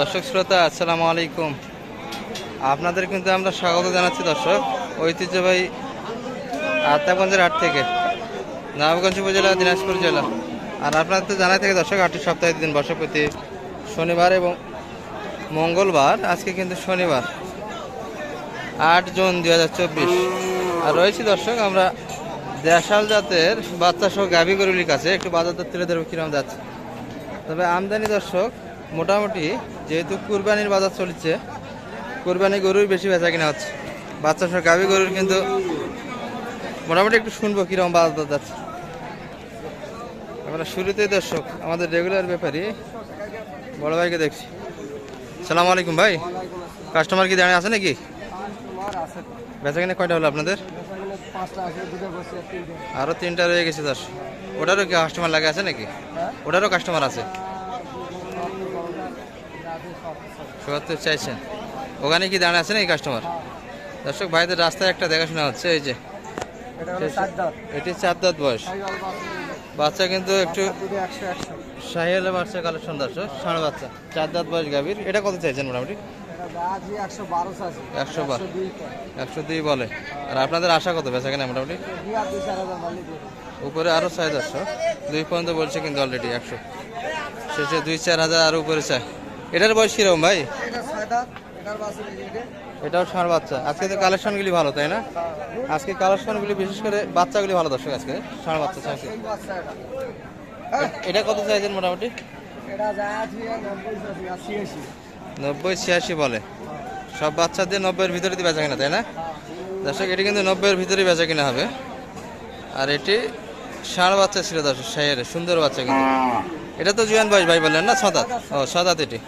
দর্শক শ্রোতা, আসসালামু আলাইকুম। আপনাদের কিন্তু আমরা স্বাগত জানাচ্ছি দর্শক ঐতিহ্যবাহী আত্মাগঞ্জের হাট থেকে, নবাবগঞ্জ উপজেলা, দিনাজপুর জেলা। আর আপনাদের তো জানাই থেকে দর্শক হাটটি সপ্তাহে দিন প্রতি শনিবার এবং মঙ্গলবার, আজকে কিন্তু শনিবার, আট জুন দু হাজার চব্বিশ। আর রয়েছি দর্শক, আমরা দেশাল জাতের বাচ্চা সহ গাভী গরুলির কাছে একটু বাজার তুলে ধরবো কিরম যাচ্ছে তবে আমদানি দর্শক মোটামুটি যেহেতু কুরবানির বাজার চলছে, কুরবানি গরুর বেশি বেচা কিনা হচ্ছে। বাচ্চা সহ গাভী গরুর কিন্তু মোটামুটি একটু শুনব কীরকম বাজার যাচ্ছে। আমরা শুরুতেই দর্শক, আমাদের রেগুলার ব্যাপারই বড় ভাইকে দেখছি। সালাম আলাইকুম ভাই। কাস্টমার কি দাঁড়িয়ে আছে নাকি? বেচা কিনা কয়টা হলো আপনাদের? আরও তিনটা রয়ে গেছে দর্শক। ওটারও কি কাস্টমার লাগে আছে নাকি? ওটারও কাস্টমার আছে? সত্তর চাইছেন। ওখানে কি দাঁড়া আছে না এই কাস্টমার দর্শক ভাইদের রাস্তায় একটা দেখাশোনা হচ্ছে এই যে। এটি চার দাঁত। বয়স। বাচ্চা কিন্তু একটু সাহিয়ালে বাচ্চা কালেকশন দর্শক ষাঁড় বাচ্চা। চার দাঁত বয়স গাভীর। এটা কত চাইছেন মোটামুটি? একশো বার একশো দুই বলে। আর আপনাদের আশা কত? বেচা কেনা মোটামুটি? উপরে আরও চাই দশশো দুই পর্যন্ত বলছে কিন্তু অলরেডি একশো। শেষে দুই চার হাজার আর উপরে চাই। এটার বয়স কীরকম ভাই? এটাও ষাঁড় বাচ্চা। আজকে তো কালেকশনগুলি ভালো তাই না? আজকে কালেকশনগুলি বিশেষ করে বাচ্চাগুলি ভালো দর্শক আজকে ষাঁড় বাচ্চা চাইছে এটা। কত চাইছেন মোটামুটি? নব্বই ছিয়াশি। বলে। সব বাচ্চাদের নব্বইয়ের ভিতরে দিয়ে বেচা কিনা তাই না? দর্শক এটি কিন্তু নব্বইয়ের ভিতরে বেচা কিনা হবে। আর এটি ষাঁড় বাচ্চা ছিল দর্শক সাইয়ের সুন্দর বাচ্চা কিন্তু। এটা তো জুয়ান বয়স ভাই বললেন না? সদাত ও সদাত এটি।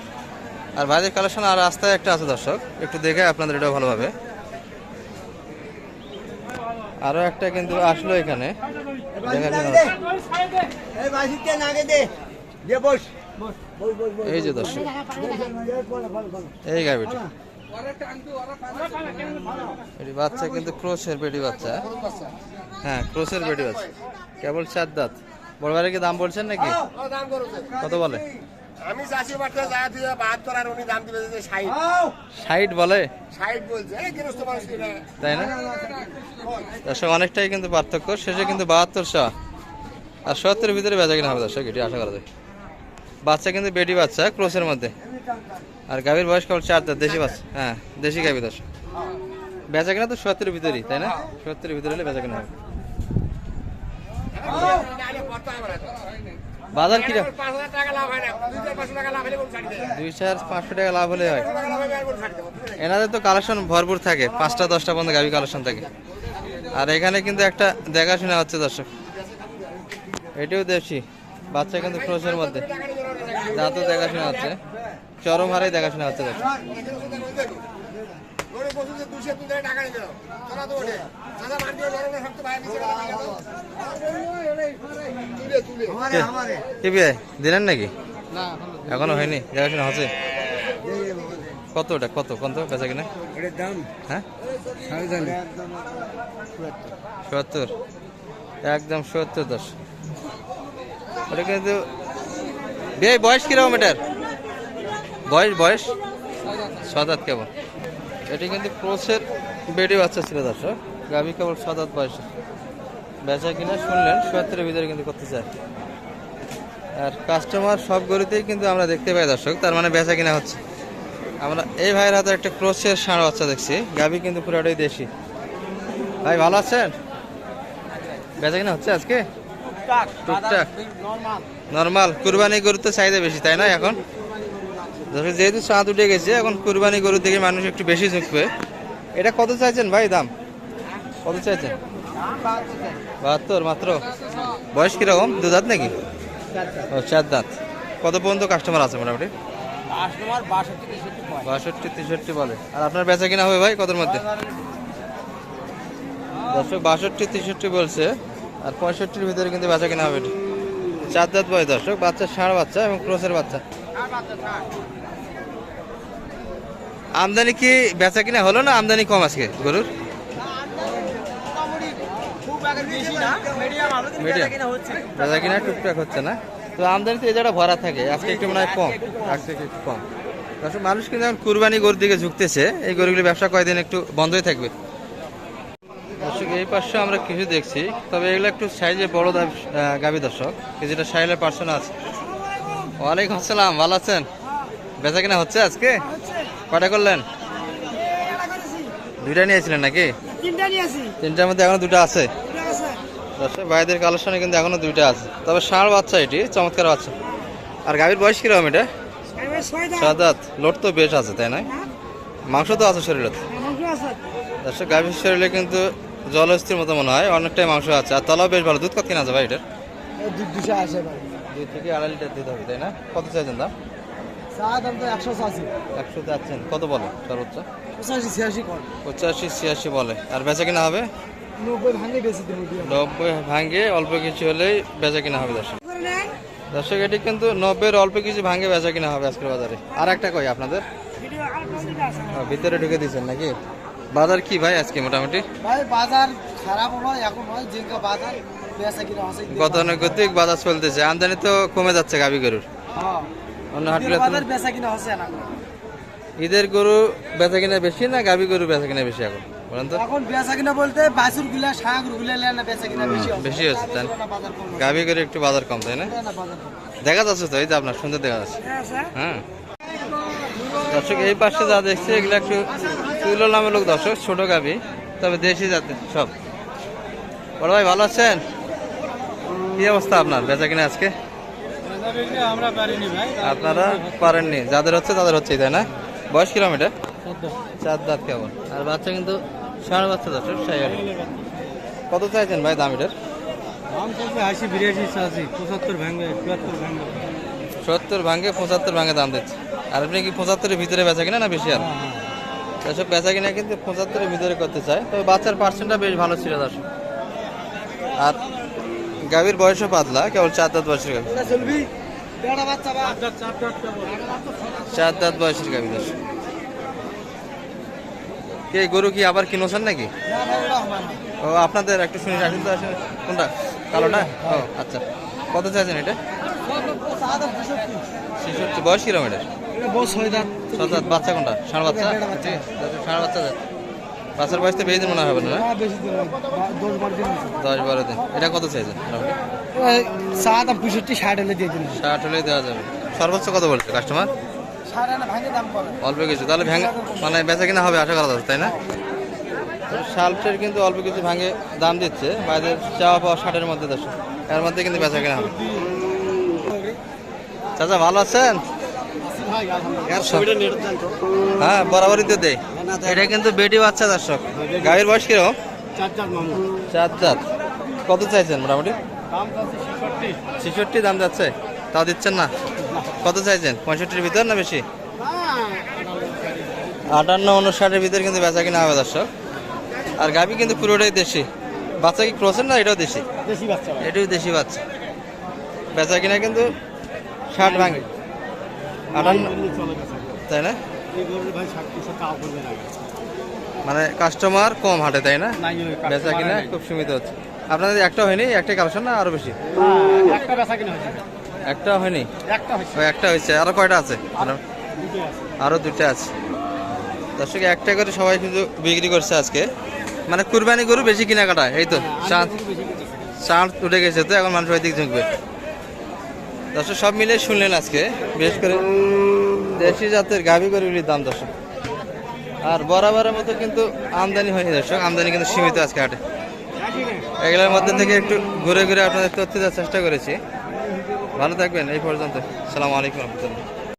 আর ভাইদের কালেকশন আর রাস্তায় একটা আছে দর্শক। একটু দেখে আপনাদের এটাও ভালোভাবে। আরও একটা কিন্তু আসলো এখানে। এই যে দর্শক। এই গাড়িটি এটি বাচ্চা কিন্তু ক্রোসের বেটি বাচ্চা। হ্যাঁ ক্রোসের বেটি বাচ্চা। কেবল চার দাঁত। বড় ভাইয়ের কি দাম বলছেন নাকি? কত বলে? আমি চাষি বাচ্চা যা দিয়ে বাহাত্তর আর উনি দাম দিবে যে ষাট। ষাট বলে? ষাট বলছে এই গৃহস্থ মানুষ তাই না? দর্শক অনেকটাই কিন্তু পার্থক্য শেষে কিন্তু বাহাত্তরশো আর সত্তরের ভিতরে বেচা কিনা হবে দর্শক এটি আশা করা যায়। বাচ্চা কিন্তু বেটি বাচ্চা ক্রোসের মধ্যে। আর গাভীর বয়স কেবল চার দাঁত দেশি বাচ্চা। হ্যাঁ দেশি গাভী দর্শক। বেচা কিনা তো সত্তরের ভিতরেই তাই না? সত্তরের ভিতরে হলে বেচা কিনা হবে। বাজার না। দুই চার পাঁচশো টাকা লাভ হলে হয়। এনাদের তো কালেকশন ভরপুর থাকে। পাঁচটা দশটা পর্যন্ত গাভী কালেকশন থাকে। আর এখানে কিন্তু একটা দেখাশোনা হচ্ছে দর্শক। এটিও দেশি। বাচ্চা কিন্তু ক্রোসের মধ্যে। দাঁতও দেখাশোনা হচ্ছে। চরম হারেই দেখাশোনা হচ্ছে দর্শক। গরিব বসে যে দুশো তুই টাকা নিয়ে তোরা তো ওঠে। দাদা দিয়ে বাইরে নিচে দিলেন নাকি? এখনও হয়নি? দেখাশোনা হচ্ছে? কত ওটা? কত? কত? বেচা কিনা? দাম? হ্যাঁ? সত্তর। একদম সত্তর দশ। ওটা কিন্তু বিয়ে বয়স কীরকম এটার? বয়স বয়স? সদাত কেবল এটি কিন্তু ক্রোসের বেডে বাচ্চা ছিল দর্শক গাভী কেবল সাত আট বয়স। বেচা কিনা শুনলেন সত্তরের ভিতরে কিন্তু করতে চায়। আর কাস্টমার সব গরুতেই কিন্তু আমরা দেখতে পাই দর্শক তার মানে বেচা কিনা হচ্ছে। আমরা এই ভাইয়ের হাতে একটা ক্রোসের ষাঁড় বাচ্চা দেখছি গাভী কিন্তু পুরোটাই দেশি। ভাই ভালো আছেন? বেচা কিনা হচ্ছে আজকে? টুকটাক। নর্মাল। কুরবানি গরু তো চাহিদা বেশি তাই না এখন? দর্শক যেহেতু চাঁদ উঠে গেছে এখন কুরবানি গরু থেকে মানুষ একটু বেশি ঝুঁকবে। এটা কত চাইছেন ভাই দাম? কত চাইছেন? বাহাত্তর মাত্র। বয়স কীরকম? দু দাঁত নাকি? ও চার দাঁত। কত পর্যন্ত কাস্টমার আছে মোটামুটি? বাষট্টি তেষট্টি বলে। আর আপনার বেচা কিনা হবে ভাই কতর মধ্যে? দর্শক বাষট্টি তেষট্টি বলছে। আর পঁয়ষট্টির ভিতরে কিন্তু বেচা কিনা হবে। চার দাঁত বয় দর্শক বাচ্চা ষাঁড় বাচ্চা এবং ক্রোসের বাচ্চা। আমদানি কি বেচা কিনা হলো না আমদানি কম আজকে গরুর? বেচা কিনা টুকটাক হচ্ছে না? তো আমদানি তো এই জায়গাটা ভরা থাকে, আজকে একটু মনে হয় কম, আজকে একটু কম। দর্শক, মানুষ কিন্তু এখন কুরবানি গরুর দিকে ঝুঁকতেছে, এই গরুগুলি ব্যবসা কয়েকদিন একটু বন্ধই থাকবে। দর্শক, এই পাশে আমরা কিছু দেখছি, তবে এগুলো একটু সাইজে বড় গাভী দর্শক, কিছুটা সাইলের পার্সন আছে। ওয়ালাইকুম আসসালাম, ভালো আছেন? বেচা কিনা হচ্ছে আজকে? কটা করলেন? দুইটা নিয়েছিলেন নাকি? তিনটা নিয়ে আসি তিনটার মধ্যে এখনও দুটো আছে? দর্শক ভাইদের কালেকশনে কিন্তু এখনও দুইটা আছে। তবে ষাঁড় বাচ্চা এটি চমৎকার বাচ্চা। আর গাভীর বয়স কীরকম এটা? সাদাত লোট তো বেশ আছে তাই না মাংস তো আছে শরীরে দর্শক গাভীর শরীরে কিন্তু জলস্থির মতো মনে হয় অনেকটাই মাংস আছে। আর তলাও বেশ ভালো। দুধ কত কিনা আছে ভাই এটার? দুধ দুশো আসে ভাই। দুই থেকে আড়াই লিটার দুধ হবে তাই না? কত চাইছেন দাম? চা দাম তো একশো আশি একশো চাচ্ছেন। কত বলে সর্বোচ্চ? পঁচাশি ছিয়াশি কর। পঁচাশি ছিয়াশি বলে। আর বেচা কিনা হবে? নব্বই ভাঙে বেশি নব্বই ভাঙ্গে অল্প কিছু হলেই বেচা কিনা হবে দর্শক। দর্শক এটি কিন্তু নব্বইয়ের অল্প কিছু ভাঙ্গে বেচা কিনা হবে আজকের বাজারে। আর একটা কই আপনাদের? ভিতরে ঢুকে দিয়েছেন নাকি? বাজার কি ভাই আজকে মোটামুটি? ভাই বাজার খারাপ নয় এখন নয় যেটা বাজার বেচা কিনা আছে গতানুগতিক বাজার চলতেছে। আমদানি তো কমে যাচ্ছে গাবি গরুর। হ্যাঁ। অন্য হাটগুলো বাজার বেচা কিনা হচ্ছে না ঈদের গরু বেচা কিনা বেশি না গাবি গরু বেচা কিনা বেশি এখন? বলেন তো। এখন বেচা কিনা বলতে বাছুরগুলা শাকগুলা না বেচা কিনা বেশি বেশি হচ্ছে তাই গরু একটু বাজার কম তাই না? কম। দেখা যাচ্ছে তো এই যে আপনার সুন্দর দেখা যাচ্ছে। হ্যাঁ দর্শক এই পাশে যা দেখছি এগুলো একটু দর্শক ছোট গাবি তবে দেশি জাতের সব। বড় ভাই ভালো আছেন? কি অবস্থা আপনার বেচা কিনা আজকে? আপনারা পারেননি যাদের হচ্ছে তাদের হচ্ছেই তাই না? বয়স কিলোমিটার চার দাঁত কেমন আর বাচ্চা কিন্তু সাড়ে বাচ্চা দশ কত চাইছেন ভাই দাম এটার? আশি বিরাশি আশি পঁচাত্তর ভাঙবে চুয়াত্তর ভাঙবে সত্তর ভাঙে পঁচাত্তর ভাঙে দাম দিচ্ছে। আর আপনি কি পঁচাত্তরের ভিতরে বেচা কিনা না বেশি আর? এসব বেচা কিনা কিন্তু পঁচাত্তরের ভিতরে করতে চায়। তবে বাচ্চার পার্সেন্টটা বেশ ভালো ছিল দর্শক। আর গাভীর বয়সও পাতলা কেবল চার দাঁত বয়সের গাভী। চার দাঁত বয়সের গাভী কে গরু কি আবার কিনোছেন নাকি। ও আপনাদের একটু শুনি আসেন তো আসেন। কোনটা? কালোটা? ও আচ্ছা। কত চাইছেন এটা? ছেষট্টি। বয়স কিরম এটা? ছয় দাঁত। বাচ্চা কোনটা? ষাঁড় বাচ্চা? বেড়া বাচ্চা। ষাঁড় বাচ্চা দেয়। বাচ্চার বয়স তো বেশি দিন মনে হবে না দশ বারো দিন এটা কত চাইছেন? সাত আর পঁয়ষট্টি ষাট হলে দিয়ে দিন। ষাট হলেই দেওয়া যাবে। সর্বোচ্চ কত বলছে কাস্টমার অল্প কিছু। তাহলে ভেঙে মানে বেচা কিনা হবে আশা করা যাচ্ছে তাই না? শালটের কিন্তু অল্প কিছু ভাঙে দাম দিচ্ছে। বাইরের চাওয়া পাওয়া ষাটের মধ্যে দশ। এর মধ্যে কিন্তু বেচা কিনা হবে। চাচা ভালো আছেন? হ্যাঁ বরাবরই তো দেয় এটা কিন্তু বেটি বাচ্চা দর্শক। গাভীর বয়স কীরকম? চার চার কত চাইছেন মোটামুটি? ছেষট্টি দাম যাচ্ছে। তাও দিচ্ছেন না? কত চাইছেন? পঁয়ষট্টির ভিতর না বেশি? আটান্ন উনষাটের ভিতরে কিন্তু বেচা কিনা হবে দর্শক। আর গাভি কিন্তু পুরোটাই দেশি। বাচ্চা কি ক্রসের না এটাও দেশি? দেশি এটাও দেশি বাচ্চা। বেচা কিনা কিন্তু ষাট ভাঙে। আটান্ন তাই না? মানে কাস্টমার কম হাটে তাই না? বেচা কিনা খুব সীমিত হচ্ছে। আপনাদের একটা হয়নি? একটা কালেকশন না আরও বেশি? একটা কিনা হয়েছে। একটা হয়নি? একটা হয়েছে। আরও কয়টা আছে? দুটোই আছে। আরও দুটো আছে। দর্শক একটা করে সবাই কিন্তু বিক্রি করছে আজকে। মানে কুরবানি গরু বেশি কেনাকাটা এই তো? চাঁদ বেশি চাঁদ উঠে গেছে তো এখন মানুষ ওই দিক ঝুঁকবে। দর্শক, সব মিলে শুনলেন আজকে, বিশেষ করে দেশি জাতের গাভি গরুগুলির দাম, দর্শক। আর বরাবরের মতো কিন্তু আমদানি হয়নি, দর্শক। আমদানি কিন্তু সীমিত আজকে হাটে। এগুলোর মধ্যে থেকে একটু ঘুরে ঘুরে আপনাদের তথ্য দেওয়ার চেষ্টা করেছি। ভালো থাকবেন, এই পর্যন্ত। সালামু আলাইকুম রহমতুল্লাহ।